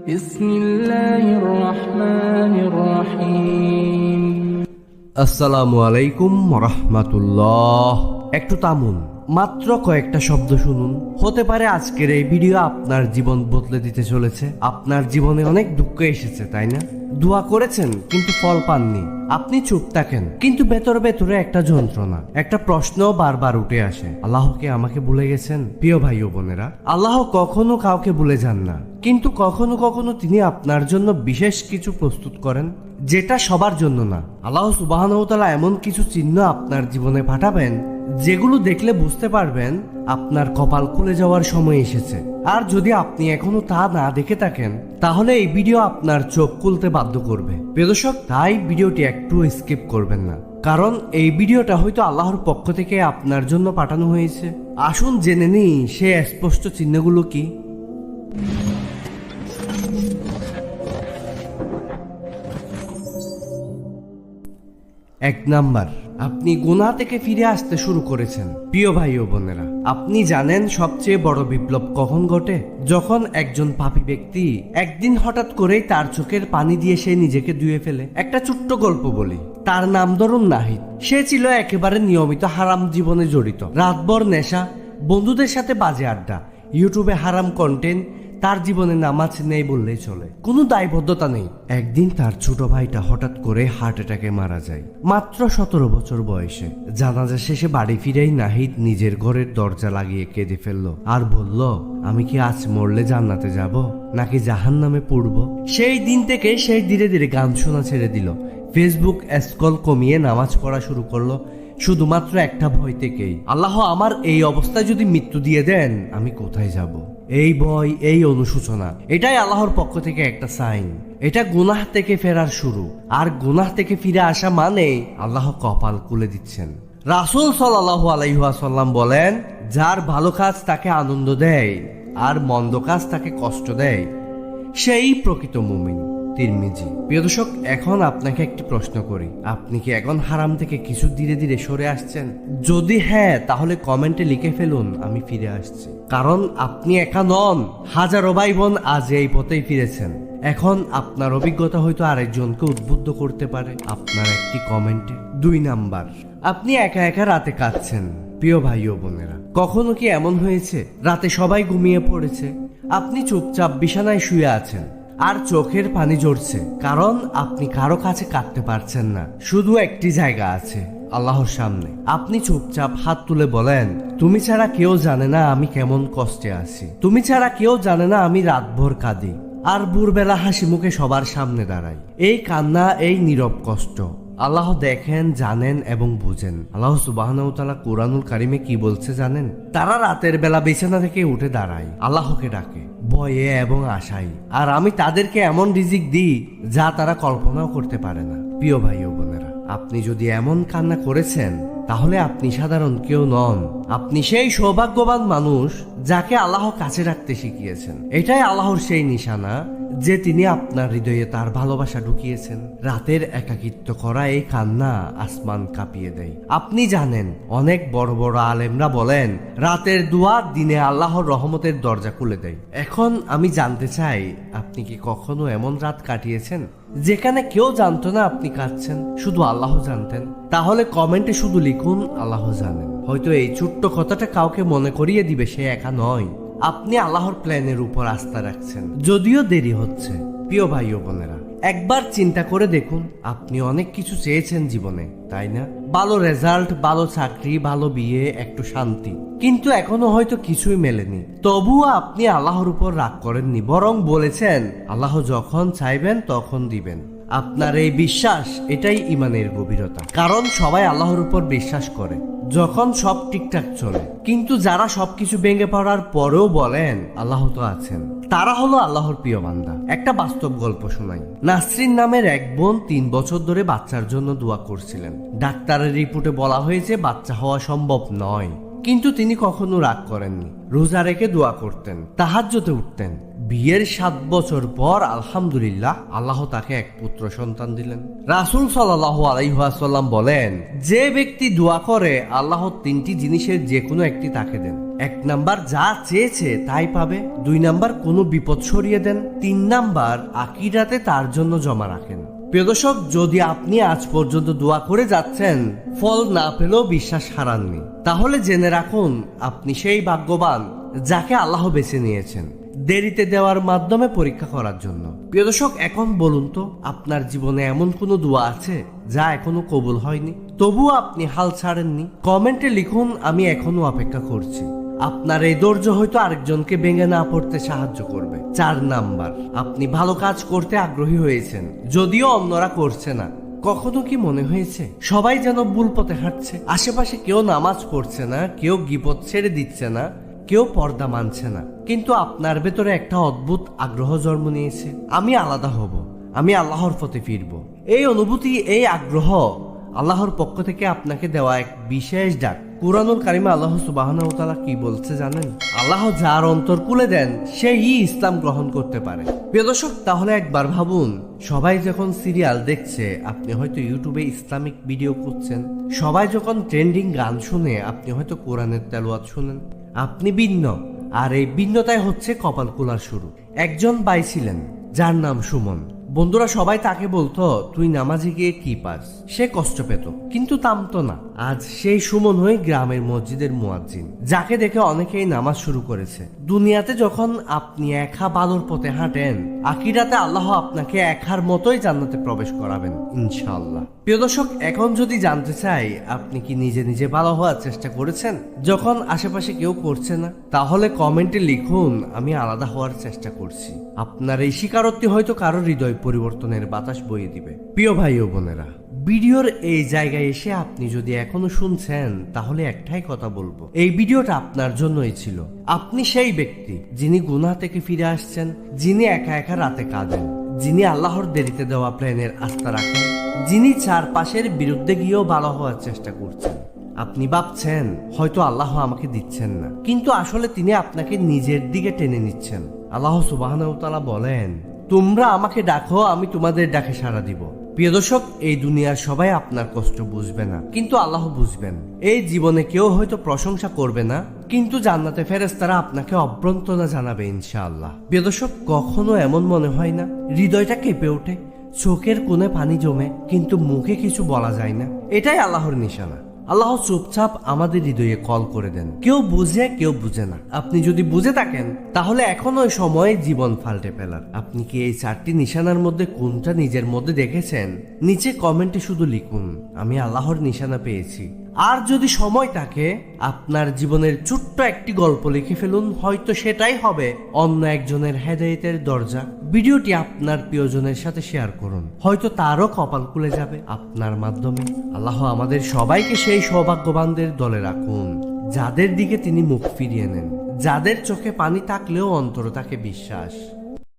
بسم الله الرحمن الرحيم আসসালামু আলাইকুম রহমাতুল্লাহ একটু থামুন মাত্র কয়েকটা শব্দ শুনুন। হতে পারে আজকের এই ভিডিও আপনার জীবন বদলে দিতে চলেছে। আপনার জীবনে অনেক দুঃখ এসেছে, তাই না? দোয়া করেছেন, কিন্তু ফল পাননি। আপনি চুপ থাকেন, কিন্তু ভেতরে ভেতরে একটা যন্ত্রণা, একটা প্রশ্ন বারবার উঠে আসে। আল্লাহকে আমাকে ভুলে গেছেন? প্রিয় ভাই ও বোনেরা, আল্লাহ কখনো কাউকে ভুলে যান না। কিন্তু কখনো কখনো তিনি আপনার জন্য বিশেষ কিছু প্রস্তুত করেন, যেটা সবার জন্য না। আল্লাহ সুবাহানতালা এমন কিছু চিহ্ন আপনার জীবনে পাঠাবেন যেগুলো দেখলে বুঝতে পারবেন, আপনার কপাল খুলে যাওয়ার সময় এসেছে। আর যদি আপনি এখনও তা না দেখে থাকেন, তাহলে এই ভিডিও আপনার চোখ খুলতে বাধ্য করবে। প্রিয়দর্শক তাই ভিডিওটি একটু স্কিপ করবেন না। কারণ এই ভিডিওটা হয়তো আল্লাহর পক্ষ থেকে আপনার জন্য পাঠানো হয়েছে। আসুন জেনে নিই, সে স্পষ্ট চিহ্নগুলো কি? এক নাম্বার। আপনি গুনা থেকে ফিরে আসতে শুরু করেছেন। প্রিয় ভাই ও বোনেরা, আপনি জানেন সবচেয়ে বড় বিপ্লব কখন ঘটে? যখন একজন পাপী ব্যক্তি একদিন হঠাৎ করেই তার চোখের পানি দিয়ে সে নিজেকে ধুয়ে ফেলে। একটা ছোট্ট গল্প বলি। তার নাম ধরুন নাহিদ। সে ছিল একেবারে নিয়মিত হারাম জীবনে জড়িত। রাতভর নেশা, বন্ধুদের সাথে বাজে আড্ডা, ইউটিউবে হারাম কন্টেন্ট তার জীবনে নামাজ নেই বললেই চলে। কোনো দায়বদ্ধতা নেই। একদিন তার ছোট ভাইটা হঠাৎ করে হার্ট অ্যাটাকে মারা যায়। মাত্র সতেরো বছর বয়সে। জানাজা শেষে বাড়ি ফিরেই নাহিদ নিজের ঘরের দরজা লাগিয়ে কেঁদে ফেলল। আর বলল, আমি কি আজ মরলে জান্নাতে যাব? নাকি জাহান নামে পড়ব? সেই দিন থেকে সে ধীরে ধীরে গান শোনা ছেড়ে দিল। ফেসবুক স্কল কমিয়ে নামাজ পড়া শুরু করল। শুধুমাত্র একটা ভয় থেকেই। আল্লাহ আমার এই অবস্থায় যদি মৃত্যু দিয়ে দেন, আমি কোথায় যাব? এই ভয়, এই অনুশোচনা, এটাই আল্লাহর পক্ষ থেকে একটা সাইন। এটা গুনাহ থেকে ফেরার শুরু। আর গুনাহ থেকে ফিরে আসা মানে আল্লাহ কপাল খুলে দিচ্ছেন। রাসুল সাল্লাহ আলাইহাসাল্লাম বলেন, যার ভালো কাজ তাকে আনন্দ দেয়, আর মন্দ কাজ তাকে কষ্ট দেয়। সেই প্রকৃত মুমিন। তিরমিজি প্রিয় দর্শক, এখন আপনাকে একটি প্রশ্ন করি। আপনি কি এখন হারাম থেকে কিছু ধীরে ধীরে সরে আসছেন? যদি হ্যাঁ তাহলে কমেন্টে লিখে ফেলুন, আমি ফিরে আসছি। কারণ আপনি একা নন, হাজারো ভাই বোন আজ এই পথেই ফিরেছেন। এখন আপনার অভিজ্ঞতা হয়তো আরেকজনকে উদ্বুদ্ধ করতে পারে, আপনার একটি কমেন্টে। দুই নাম্বার, আপনি একা একা রাতে কাঁদছেন। প্রিয় ভাই ও বোনেরা, কখনো কি এমন হয়েছে? রাতে সবাই ঘুমিয়ে পড়েছে। আপনি চুপচাপ বিছানায় শুয়ে আছেন। আর চোখের পানি জড়ছে কারণ আপনি কারও কাছে কাটতে পারছেন না। শুধু একটি জায়গা আছে, আল্লাহর সামনে। আপনি চুপচাপ হাত তুলে বলেন, তুমি ছাড়া কেউ জানে না আমি কেমন কষ্টে আছি। তুমি ছাড়া কেউ জানে না আমি রাতভর কাঁদি। আর ভোরবেলা হাসি মুখে সবার সামনে দাঁড়াই। এই কান্না, এই নীরব কষ্ট। আল্লাহ দেখেন, জানেন এবং বুঝেন। আল্লাহ সুবাহনতালা কোরআনুল কারিমে কি বলছে জানেন? তারা রাতের বেলা বিছানা থেকে উঠে দাঁড়ায়। আল্লাহকে ডাকে। ভয়ে এবং আশাই আর আমি তাদেরকে এমন রিজিক দিই, যা তারা কল্পনাও করতে পারে না। প্রিয় ভাই ও বোনেরা, আপনি যদি এমন কান্না করেছেন, তাহলে আপনি সাধারণ কেউ নন। আপনি সেই সৌভাগ্যবান মানুষ, যাকে আল্লাহ কাছে রাখতে শিখিয়েছেন। এটাই আল্লাহর সেই নিশানা যে তিনি আপনার হৃদয়ে তার ভালোবাসা ঢুকিয়েছেন, রাতের একাকিত্ব করা এই কান্না আসমান কাঁপিয়ে দেয়। আপনি জানেন, অনেক বড় বড় আলেমরা বলেন, রাতের দুয়ার দিনে আল্লাহর রহমতের দরজা খুলে দেয়। এখন আমি জানতে চাই, আপনি কি কখনো এমন রাত কাটিয়েছেন, যেখানে কেউ জানতো না আপনি কাঁদছেন, শুধু আল্লাহ জানতেন? তাহলে কমেন্টে শুধু লিখুন, আল্লাহ জানেন। হয়তো এই ছোট্ট কথাটা কাউকে মনে করিয়ে দিবে, সে একা নয়। আপনি আল্লাহর প্ল্যানের উপর আস্থা রাখছেন। যদিও দেরি হচ্ছে। প্রিয় ভাই ও বোনেরা একবার চিন্তা করে দেখুন আপনি অনেক কিছু চেয়েছেন জীবনে তাই না? ভালো রেজাল্ট ভালো চাকরি ভালো বিয়ে একটু শান্তি। কিন্তু এখনও হয়তো কিছুই মেলেনি। তবুও আপনি আল্লাহর উপর রাগ করেননি বরং বলেছেন আল্লাহ যখন চাইবেন তখন দিবেন। আপনার এই বিশ্বাস, এটাই ইমানের গভীরতা। কারণ সবাই আল্লাহর উপর বিশ্বাস করে, যখন সব ঠিকঠাক চলে। কিন্তু যারা সবকিছু ভেঙে পড়ার পরেও বলেন, আল্লাহ তো আছেন। তারা হলো আল্লাহর প্রিয় বান্দা। একটা বাস্তব গল্প শোনাই। নাসরিন নামের এক বোন তিন বছর ধরে বাচ্চার জন্য দোয়া করছিলেন। ডাক্তারের রিপোর্টে বলা হয়েছে, বাচ্চা হওয়া সম্ভব নয়। কিন্তু তিনি কখনো রাগ করেননি। রোজা রেখে দোয়া করতেন তাহাজ্জতে উঠতেন। বিয়ের সাত বছর পর, আলহামদুলিল্লাহ, আল্লাহ তাকে এক পুত্র সন্তান দিলেন। রাসুল সাল্লাহ আলাইহাসাল্লাম বলেন, যে ব্যক্তি দোয়া করে, আল্লাহ তিনটি জিনিসের যে কোনো একটি তাকে দেন। এক নাম্বার, যা চেয়েছে তাই পাবে। দুই নাম্বার, কোনো বিপদ সরিয়ে দেন। তিন নাম্বার আকিরাতে তার জন্য জমা রাখেন। প্রিয় দর্শক, যদি আপনি আজ পর্যন্ত দোয়া করে যাচ্ছেন, ফল না পেলেও বিশ্বাস হারাননি, তাহলে জেনে রাখুন, আপনি সেই ভাগ্যবান যাকে আল্লাহ বেছে নিয়েছেন, দেরিতে দেওয়ার মাধ্যমে পরীক্ষা করার জন্য। প্রিয় দর্শক, এখন বলুন তো, আপনার জীবনে এমন কোনো দোয়া আছে যা এখনও কবুল হয়নি? তবুও আপনি হাল ছাড়েননি। কমেন্টে লিখুন, আমি এখনও অপেক্ষা করছি। আপনার এই ধৈর্য হয়তো আরেকজনকে ভেঙে না পড়তে সাহায্য করবে। চার নাম্বার, আপনি ভালো কাজ করতে আগ্রহী হয়েছেন, যদিও অন্যরা করছে না। কখনো কি মনে হয়েছে? সবাই যেন ভুল পথে হাঁটছে। আশেপাশে কেউ নামাজ পড়ছে না, কেউ গিপত ছেড়ে দিচ্ছে না, কেউ পর্দা মানছে না। কিন্তু আপনার ভেতরে একটা অদ্ভুত আগ্রহ জন্ম নিয়েছে। আমি আলাদা হব, আমি আল্লাহর পথে ফিরব। এই অনুভূতি, এই আগ্রহ আল্লাহর পক্ষ থেকে আপনাকে দেওয়া এক বিশেষ ডাক। কুরআনুল কারিমে আল্লাহ সুবাহনা কি বলছে জানেন? আল্লাহ যার অন্তর খুলে দেন, সেই ইসলাম গ্রহণ করতে পারে। প্রিয় তাহলে একবার ভাবুন, সবাই যখন সিরিয়াল দেখছে, আপনি হয়তো ইউটিউবে ইসলামিক ভিডিও করছেন সবাই যখন ট্রেন্ডিং গান শুনে, আপনি হয়তো কোরআনের তেলোয়াত শুনেন। আপনি ভিন্ন, আর এই ভিন্নতায় হচ্ছে কপাল কুলার শুরু। একজন বাই ছিলেন যার নাম সুমন। বন্ধুরা সবাই তাকে বলতো, তুই নামাজে গিয়ে কি পাস? সে কষ্ট পেত, কিন্তু তামতো না। আজ সেই সুমন হয়ে গ্রামের মসজিদের মুয়াজ্জিন, যাকে দেখে অনেকেই নামাজ শুরু করেছে। দুনিয়াতে যখন আপনি একা বালুর পথে হাঁটেন আকিরাতে আল্লাহ আপনাকে একার মতোই জান্নাতে প্রবেশ করাবেন, ইনশাআল্লাহ। প্রিয় দর্শক, এখন যদি জানতে চাই, আপনি কি নিজে নিজে ভালো হওয়ার চেষ্টা করেছেন? যখন আশেপাশে কেউ করছে না, তাহলে কমেন্টে লিখুন, আমি আলাদা হওয়ার চেষ্টা করছি। আপনার এই স্বীকারোক্তি হয়তো কারও হৃদয় পরিবর্তনের বাতাস বইয়ে দিবে। প্রিয় ভাই ও বোনেরা, ভিডিওর এই জায়গায় এসে আপনি যদি এখনও শুনছেন, তাহলে একটাই কথা বলব। এই ভিডিওটা আপনার জন্যই ছিল। আপনি সেই ব্যক্তি যিনি গুনাহ থেকে ফিরে আসছেন, যিনি একা একা রাতে কাঁদেন। যিনি আল্লাহর দেরিতে দেওয়া প্ল্যানের আস্থা রাখেন, যিনি চারপাশের বিরুদ্ধে গিয়েও ভালো হওয়ার চেষ্টা করছেন। আপনি ভাবছেন, হয়তো আল্লাহ আমাকে দিচ্ছেন না। কিন্তু আসলে তিনি আপনাকে নিজের দিকে টেনে নিচ্ছেন। আল্লাহ সুবাহ বলেন, তোমরা আমাকে ডাকো, আমি তোমাদের ডাকে সাড়া দিব। প্রিয় দর্শক, এই দুনিয়ার সবাই আপনার কষ্ট বুঝবে না, কিন্তু আল্লাহ বুঝবেন। এই জীবনে কেউ হয়তো প্রশংসা করবে না কিন্তু জান্নাতে ফেরেস্তারা আপনাকে অভ্যন্তনা জানাবে ইনশাআল্লাহ। দর্শক কখনো এমন মনে হয় না, হৃদয়টা কেঁপে ওঠে, চোখের কোণে পানি জমে, কিন্তু মুখে কিছু বলা যায় না। এটাই আল্লাহর নিশানা। আল্লাহ চুপচাপ আমাদের হৃদয়ে কল করে দেন। কেউ বুঝে কেউ বুঝে না। আপনি যদি বুঝে থাকেন, তাহলে এখন ওই সময় জীবন ফাল্টে ফেলার। আপনি কি এই চারটি নিশানার মধ্যে কোনটা নিজের মধ্যে দেখেছেন? নিচে কমেন্টে শুধু লিখুন, আমি আল্লাহর নিশানা পেয়েছি। আর যদি সময় থাকে, আপনার জীবনের ছোট্ট একটি গল্প লিখে ফেলুন, হয়তো সেটাই হবে অন্য একজনের হেদায়েতের দরজা। ভিডিওটি আপনার প্রিয়জনের সাথে শেয়ার করুন। হয়তো তারও কপাল খুলে যাবে আপনার মাধ্যমে। আল্লাহ আমাদের সবাইকে সেই সৌভাগ্যবানদের দলে রাখুন, যাদের দিকে তিনি মুখ ফিরিয়ে নেন, যাদের চোখে পানি থাকলেও অন্তর তাকে বিশ্বাস।